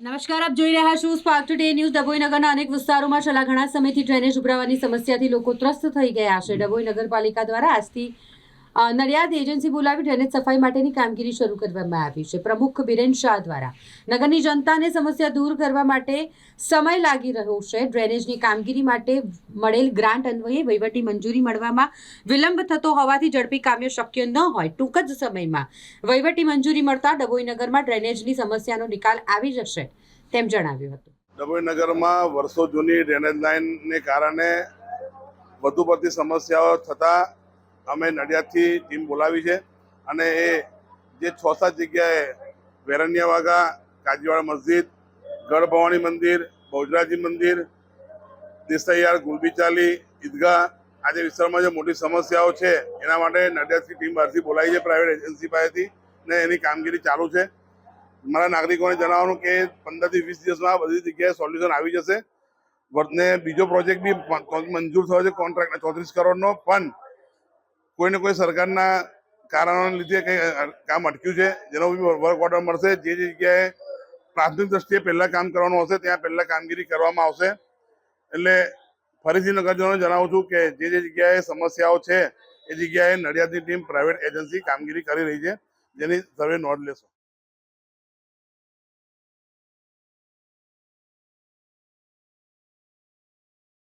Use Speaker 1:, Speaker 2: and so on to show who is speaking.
Speaker 1: નમસ્કાર, આપ જોઈ રહ્યા છો સ્પાર્ક ટુડે ન્યૂઝ ડભોઈ નગરના અનેક વિસ્તારોમાં છેલ્લા ઘણા સમયથી ડ્રેનેજ ઉભરાવાની સમસ્યાથી લોકો ત્રસ્ત થઈ ગયા છે. ડભોઈ નગરપાલિકા દ્વારા આજથી નડિયાદ એજન્સી બોલાવી ડ્રેનેજ સફાઈ માટેની કામગીરી શરૂ કરવામાં આવી છે. પ્રમુખ બિરેન શાહ દ્વારા. નગરની જનતાને સમસ્યા દૂર કરવા માટે સમય લાગી રહ્યો છે. ડ્રેનેજની કામગીરી માટે મળેલ ગ્રાન્ટ અન્વયે વહીવટી મંજૂરી મળવામાં વિલંબ થતો હોવાથી ઝડપી કામ્ય શક્ય ન હોય, ટૂંક જ સમયમાં વહીવટી મંજૂરી મળતા ડભોઈ નગરમાં ડ્રેનેજની સમસ્યાનો નિકાલ આવી જશે તેમ જણાવ્યું હતું.
Speaker 2: ડભોઈ નગરમાં વર્ષો જૂની ડ્રેનેજ લાઇનને કારણે વધુ પડતી સમસ્યાઓ થતાં અમે નડિયાદથી ટીમ બોલાવી છે અને એ જે છ સાત જગ્યાએ વેરણ્યા વાઘા, કાજીવાડા મસ્જિદ ગઢ ભવાની મંદિર, બહુજરાજી મંદિર, દેસાઈયાર, ગુલબીચાલી, ઈદગાહ, આ જે વિસ્તારમાં જે મોટી સમસ્યાઓ છે, એના માટે નડિયાદથી ટીમ બહારથી બોલાવી છે પ્રાઇવેટ એજન્સી પાસેથી ને એની કામગીરી ચાલુ છે. મારા નાગરિકોને જણાવવાનું કે પંદરથી વીસ દિવસમાં બધી જગ્યાએ સોલ્યુશન આવી જશે. ને બીજો પ્રોજેક્ટ બી મંજૂર થયો છે કોન્ટ્રાક્ટ ચોત્રીસ કરોડનો, પણ કોઈને કોઈ સરકારના કારણોને લીધે કંઈ કામ અટક્યું છે, જેનો બી વર્ક ઓર્ડર મળશે જે જગ્યાએ પ્રાથમિક દ્રષ્ટિએ પહેલાં કામ કરવાનું હશે, ત્યાં પહેલાં કામગીરી કરવામાં આવશે. એટલે ફરીથી નગરજનોને જણાવું છું કે જે જે જગ્યાએ સમસ્યાઓ છે, એ જગ્યાએ નડિયાદની ટીમ પ્રાઇવેટ એજન્સી કામગીરી કરી રહી છે, જેની સર્વે નોંધ લેશો.